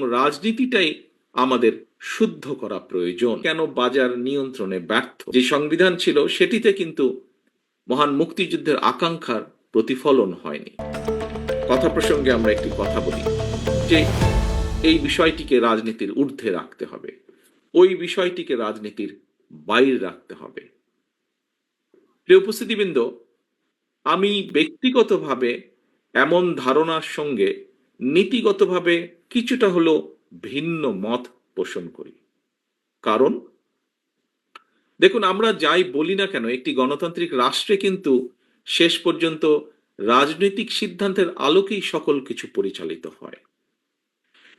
রাজনীতিটাই আমাদের শুদ্ধ করা প্রয়োজন। কেন বাজার নিয়ন্ত্রণে ব্যর্থ? যে সংবিধান ছিল, সেটিতে কিন্তু মহান মুক্তিযুদ্ধের আকাঙ্ক্ষার প্রতিফলন হয়নি। কথা প্রসঙ্গে আমরা একটি কথা বলি, যে এই বিষয়টিকে রাজনীতির ঊর্ধ্বে রাখতে হবে। ওই বিষয়টিকে রাজনীতির বাইরে রাখতে হবে। প্রিয় উপস্থিতিবৃন্দ, আমি ব্যক্তিগতভাবে এমন ধারণার সঙ্গে নীতিগতভাবে কিছুটা হলো ভিন্ন মত পোষণ করি। কারণ, দেখুন, আমরা যাই বলি না কেন, একটি গণতান্ত্রিক রাষ্ট্রে কিন্তু শেষ পর্যন্ত রাজনৈতিক সিদ্ধান্তের আলোকেই সকল কিছু পরিচালিত হয়।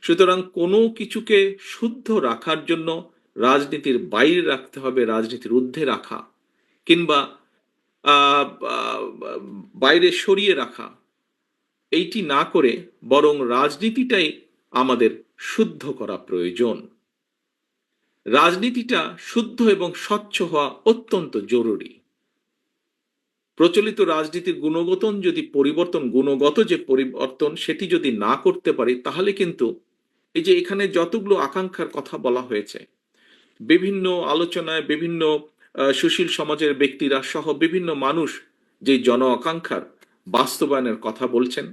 সুতরাং কোনো কিছুকে শুদ্ধ রাখার জন্য রাজনীতির বাইরে রাখতে হবে, রাজনীতির ঊর্ধ্বে রাখা, কিংবা বাইরে সরিয়ে রাখা। এইটি না করে বরং রাজনীতিটাই আমাদের শুদ্ধ করা প্রয়োজন। রাজনীতিটা শুদ্ধ এবং স্বচ্ছ হওয়া অত্যন্ত জরুরি। প্রচলিত রাজনীতির গুণগত যদি পরিবর্তন, গুণগত যে পরিবর্তন সেটি যদি না করতে পারি, তাহলে কিন্তু এই যে এখানে যতগুলো আকাঙ্ক্ষার কথা বলা হয়েছে, বিভিন্ন আলোচনায় বিভিন্ন সুশীল সমাজের ব্যক্তিরা সহ বিভিন্ন মানুষ যে জন আকাঙ্ক্ষার বাস্তবায়নের কথা বলছেন।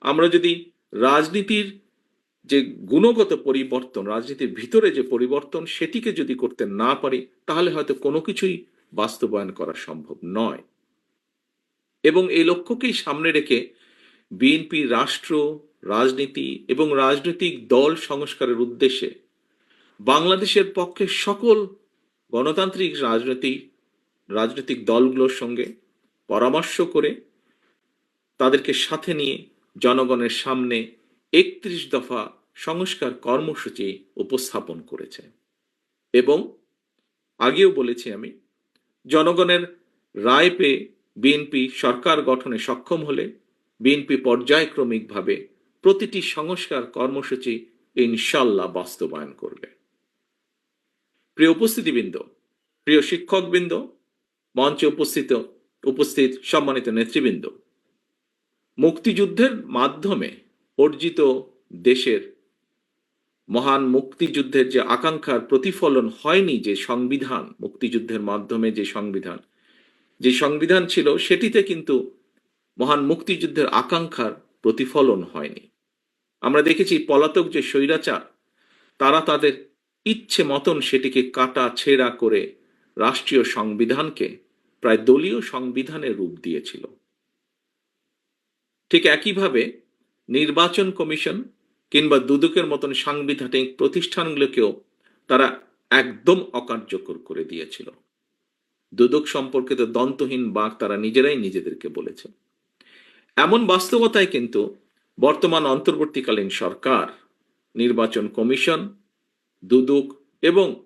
আমরা যদি রাজনীতির যে গুণগত পরিবর্তন, রাজনীতির ভিতরে যে পরিবর্তন সেটিকে যদি করতে না পারি, তাহলে হয়তো কোনো কিছুই বাস্তবায়ন করা সম্ভব নয়। এবং এই লক্ষ্যকেই সামনে রেখে বিএনপি রাষ্ট্র, রাজনীতি এবং রাজনৈতিক দল সংস্কারের উদ্দেশ্যে বাংলাদেশের পক্ষে সকল গণতান্ত্রিক রাজনৈতিক রাজনৈতিক দলগুলোর সঙ্গে পরামর্শ করে তাদেরকে সাথে নিয়ে জনগণের সামনে একত্রিশ দফা সংস্কার কর্মসূচি উপস্থাপন করেছে। এবং আগেও বলেছি আমি, জনগণের রায় পেয়ে বিএনপি সরকার গঠনে সক্ষম হলে বিএনপি পর্যায়ক্রমিকভাবে প্রতিটি সংস্কার কর্মসূচি ইনশাল্লাহ বাস্তবায়ন করবে। প্রিয় উপস্থিতিবৃন্দ, প্রিয় শিক্ষকবৃন্দ, মঞ্চে উপস্থিত উপস্থিত সম্মানিত নেতৃবৃন্দ মুক্তিযুদ্ধের মাধ্যমে অর্জিত দেশের মহান মুক্তিযুদ্ধের যে আকাঙ্ক্ষার প্রতিফলন হয়নি যে সংবিধান, মুক্তিযুদ্ধের মাধ্যমে যে সংবিধান যে সংবিধান ছিল সেটিতে কিন্তু মহান মুক্তিযুদ্ধের আকাঙ্ক্ষার প্রতিফলন হয়নি। আমরা দেখেছি পলাতক যে স্বৈরাচার, তারা তাদের ইচ্ছে মতন সেটিকে কাটা ছেঁড়া করে রাষ্ট্রীয় সংবিধানকে প্রায় দলীয় সংবিধানের রূপ দিয়েছিল। ঠিক একইভাবে নির্বাচন কমিশন কিংবা দুদকের মতন সাংবিধানিক প্রতিষ্ঠানগুলোকেও তারা একদম অকার্যকর করে দিয়েছিল। দুদক সম্পর্কিত দন্তহীন বাক তারা নিজেরাই নিজেদেরকে বলেছে। এমন বাস্তবতায় কিন্তু বর্তমান অন্তর্বর্তীকালীন সরকার, নির্বাচন কমিশন, দুদক এবং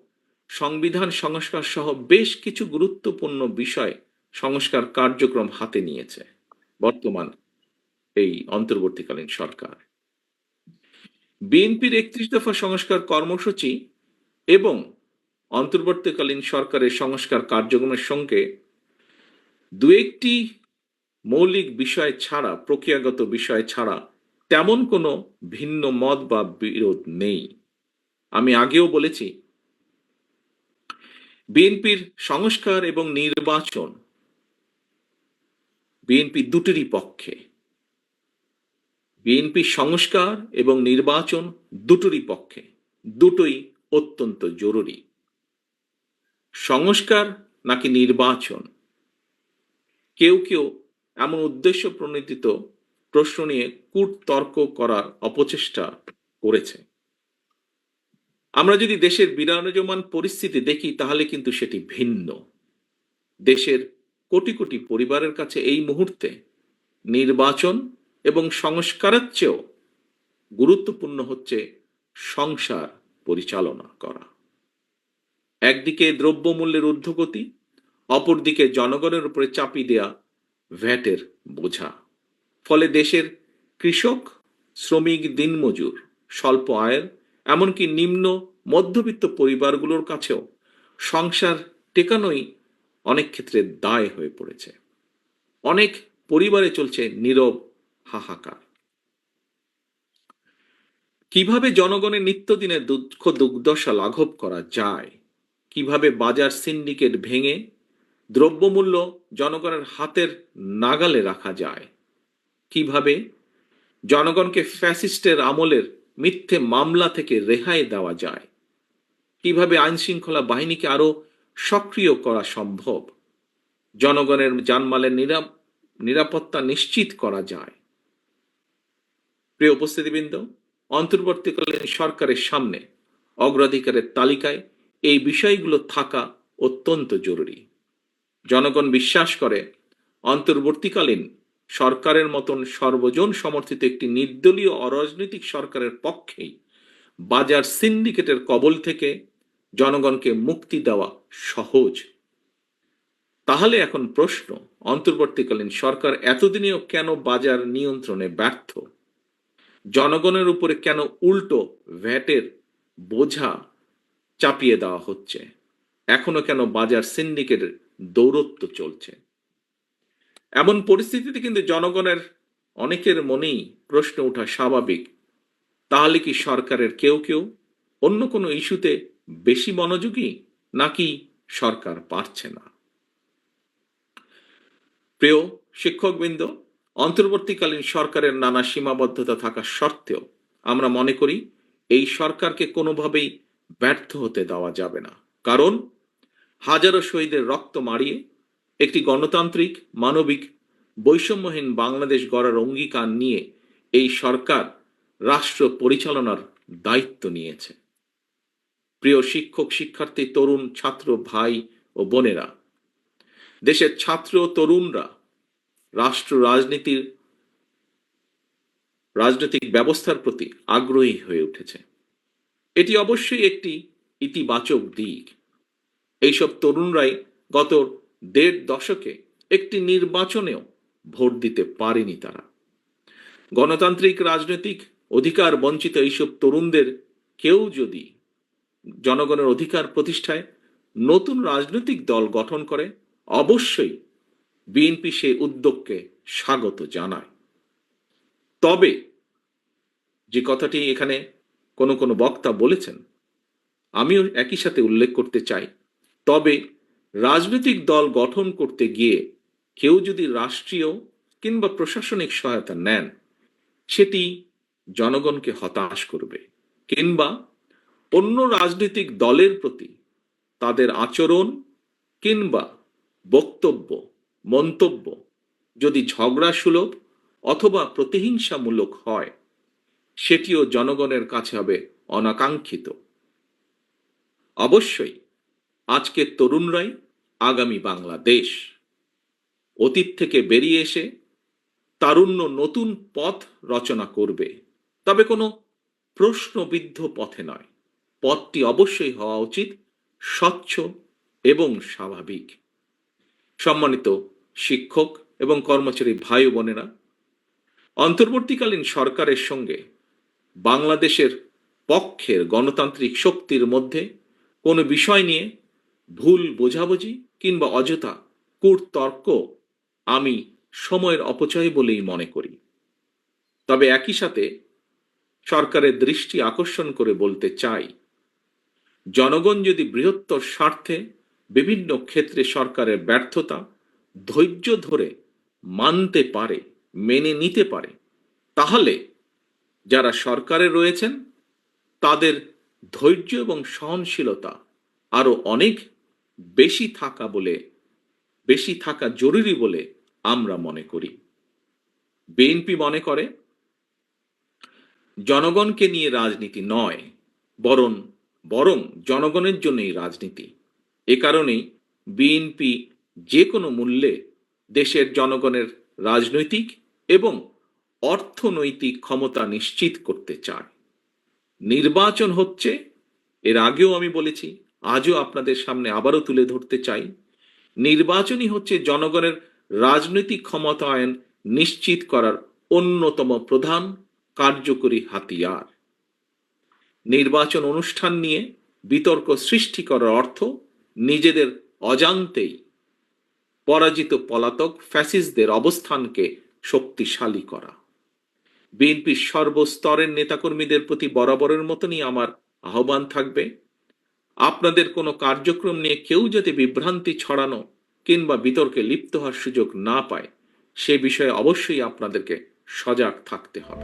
সংবিধান সংস্কার সহ বেশ কিছু গুরুত্বপূর্ণ বিষয় সংস্কার কার্যক্রম হাতে নিয়েছে বর্তমান এই অন্তর্বর্তীকালীন সরকার। বিএনপির একত্রিশ দফা সংস্কার কর্মসূচি এবং অন্তর্বর্তীকালীন সরকারের সংস্কার কার্যক্রমের সঙ্গে দু একটি মৌলিক বিষয় ছাড়া, প্রক্রিয়াগত বিষয় ছাড়া তেমন কোনো ভিন্ন মত বা বিরোধ নেই। আমি আগেও বলেছি, বিএনপির সংস্কার এবং নির্বাচন বিএনপি দুটিরই পক্ষে। বিএনপি সংস্কার এবং নির্বাচন দুটোরই পক্ষে, দুটোই অত্যন্ত জরুরি। সংস্কার নাকি নির্বাচন? কেউ কেউ এমন উদ্দেশ্য প্রণোদিত প্রশ্ন নিয়ে কূটতর্ক করার অপচেষ্টা করেছে। আমরা যদি দেশের বিরাজমান পরিস্থিতি দেখি, তাহলে কিন্তু সেটি ভিন্ন। দেশের কোটি কোটি পরিবারের কাছে এই মুহূর্তে নির্বাচন এবং সংস্কারের চেয়েও গুরুত্বপূর্ণ হচ্ছে সংসার পরিচালনা করা। একদিকে দ্রব্যমূল্যের ঊর্ধ্বগতি, অপরদিকে জনগণের উপরে চাপিয়ে দেয়া ভ্যাটের বোঝা। ফলে দেশের কৃষক, শ্রমিক, দিনমজুর, স্বল্প আয়ের, এমনকি নিম্ন মধ্যবিত্ত পরিবারগুলোর কাছেও সংসার টেকানোই অনেক ক্ষেত্রে দায় হয়ে পড়েছে। অনেক পরিবারে চলছে নীরব হাহাকার। কীভাবে জনগণের নিত্যদিনের দুঃখ দুর্দশা লাঘব করা যায়? কীভাবে বাজার সিন্ডিকেট ভেঙে দ্রব্যমূল্য জনগণের হাতের নাগালে রাখা যায়? কীভাবে জনগণকে ফ্যাসিস্টের আমলের মিথ্যে মামলা থেকে রেহাই দেওয়া যায়? কীভাবে আইন শৃঙ্খলা বাহিনীকে আরও সক্রিয় করা সম্ভব? জনগণের জানমালের নিরাপ- নিরাপত্তা নিশ্চিত করা যায়? প্রিয় উপস্থিতিবৃন্দ, অন্তর্বর্তীকালীন সরকারের সামনে অগ্রাধিকারের তালিকায় এই বিষয়গুলো থাকা অত্যন্ত জরুরি। জনগণ বিশ্বাস করে, অন্তর্বর্তীকালীন সরকারের মতন সর্বজন সমর্থিত একটি নির্দলীয় অরাজনৈতিক সরকারের পক্ষেই বাজার সিন্ডিকেটের কবল থেকে জনগণকে মুক্তি দেওয়া সহজ। তাহলে এখন প্রশ্ন, অন্তর্বর্তীকালীন সরকার এতদিনেও কেন বাজার নিয়ন্ত্রণে ব্যর্থ? জনগণের উপরে কেন উল্টো ভ্যাটের বোঝা চাপিয়ে দেওয়া হচ্ছে? এখনও কেন বাজার সিন্ডিকেটের দৌরত্ব চলছে? এমন পরিস্থিতিতে কিন্তু জনগণের অনেকের মনেই প্রশ্ন ওঠা স্বাভাবিক। তাহলে কি সরকারের কেউ কেউ অন্য কোনো ইস্যুতে বেশি মনোযোগী, নাকি সরকার পারছে না? প্রিয় শিক্ষকবৃন্দ অন্তর্বর্তীকালীন সরকারের নানা সীমাবদ্ধতা থাকা সত্ত্বেও আমরা মনে করি এই সরকারকে কোনোভাবেই ব্যর্থ হতে দেওয়া যাবে না। কারণ হাজারো শহীদের রক্ত মারিয়ে একটি গণতান্ত্রিক, মানবিক, বৈষম্যহীন বাংলাদেশ গড়ার অঙ্গীকার নিয়ে এই সরকার রাষ্ট্র পরিচালনার দায়িত্ব নিয়েছে। প্রিয় শিক্ষক, শিক্ষার্থী, তরুণ, ছাত্র, ভাই ও বোনেরা, দেশের ছাত্র তরুণরা রাষ্ট্র রাজনীতির, রাজনৈতিক ব্যবস্থার প্রতি আগ্রহী হয়ে উঠেছে। এটি অবশ্যই একটি ইতিবাচক দিক। এইসব তরুণরাই গত দেড় দশকে একটি নির্বাচনেও ভোট দিতে পারেনি তারা। গণতান্ত্রিক রাজনৈতিক অধিকার বঞ্চিত এইসব তরুণদের কেউ যদি জনগণের অধিকার প্রতিষ্ঠায় নতুন রাজনৈতিক দল গঠন করে, অবশ্যই বিএনপি সেই উদ্যোগকে স্বাগত জানায়। তবে যে কথাটি এখানে কোনো কোনো বক্তা বলেছেন, আমিও একই সাথে উল্লেখ করতে চাই। তবে রাজনৈতিক দল গঠন করতে গিয়ে কেউ যদি রাষ্ট্রীয় কিংবা প্রশাসনিক সহায়তা নেন, সেটি জনগণকে হতাশ করবে কিংবা অন্য রাজনৈতিক দলের প্রতি তাদের আচরণ কিংবা বক্তব্য মন্তব্য, যদি ঝগড়া সুলভ অথবা প্রতিহিংসামূলক হয়, সেটিও জনগণের কাছে হবে অনাকাঙ্ক্ষিত। অবশ্যই, আজকের তরুণরাই আগামী বাংলাদেশ। অতীত থেকে বেরিয়ে এসে তারুণ্য নতুন পথ রচনা করবে। তবে কোনো প্রশ্নবিদ্ধ পথে নয়। পথটি অবশ্যই হওয়া উচিত, স্বচ্ছ এবং স্বাভাবিক। সম্মানিত শিক্ষক এবং কর্মচারী ভাই বোনেরা, অন্তর্বর্তীকালীন সরকারের সঙ্গে বাংলাদেশের পক্ষের গণতান্ত্রিক শক্তির মধ্যে কোনো বিষয় নিয়ে ভুল বোঝাবুঝি কিংবা অযথা কূটতর্ক আমি সময়ের অপচয় বলেই মনে করি। তবে একই সাথে সরকারের দৃষ্টি আকর্ষণ করে বলতে চাই, জনগণ যদি বৃহত্তর স্বার্থে বিভিন্ন ক্ষেত্রে সরকারের ব্যর্থতা ধৈর্য ধরে মানতে পারে, মেনে নিতে পারে, তাহলে যারা সরকারে রয়েছেন, তাদের ধৈর্য এবং সহনশীলতা আরও অনেক বেশি থাকা বলে, বেশি থাকা জরুরি বলে আমরা মনে করি। বিএনপি মনে করে, জনগণকে নিয়ে রাজনীতি নয়, বরং বরং জনগণের জন্যই রাজনীতি। এ কারণেই বিএনপি যে কোনো মূল্যে দেশের জনগণের রাজনৈতিক এবং অর্থনৈতিক ক্ষমতা নিশ্চিত করতে চায়। নির্বাচন হচ্ছে, এর আগেও আমি বলেছি, আজও আপনাদের সামনে আবারও তুলে ধরতে চাই, নির্বাচনই হচ্ছে জনগণের রাজনৈতিক ক্ষমতায়ন নিশ্চিত করার অন্যতম প্রধান কার্যকরী হাতিয়ার। নির্বাচন অনুষ্ঠান নিয়ে বিতর্ক সৃষ্টি করার অর্থ নিজেদের অজান্তেই পরাজিত পলাতক ফ্যাসিস্টদের অবস্থানকে শক্তিশালী করা। বিএনপির সর্বস্তরের নেতাকর্মীদের প্রতি বরাবরের মতনই আমার আহ্বান থাকবে। আপনাদের কোনো কার্যক্রম নিয়ে কেউ যাতে বিভ্রান্তি ছড়ানো কিংবা বিতর্কে লিপ্ত হওয়ার সুযোগ না পায়, সে বিষয়ে অবশ্যই আপনাদেরকে সজাগ থাকতে হবে।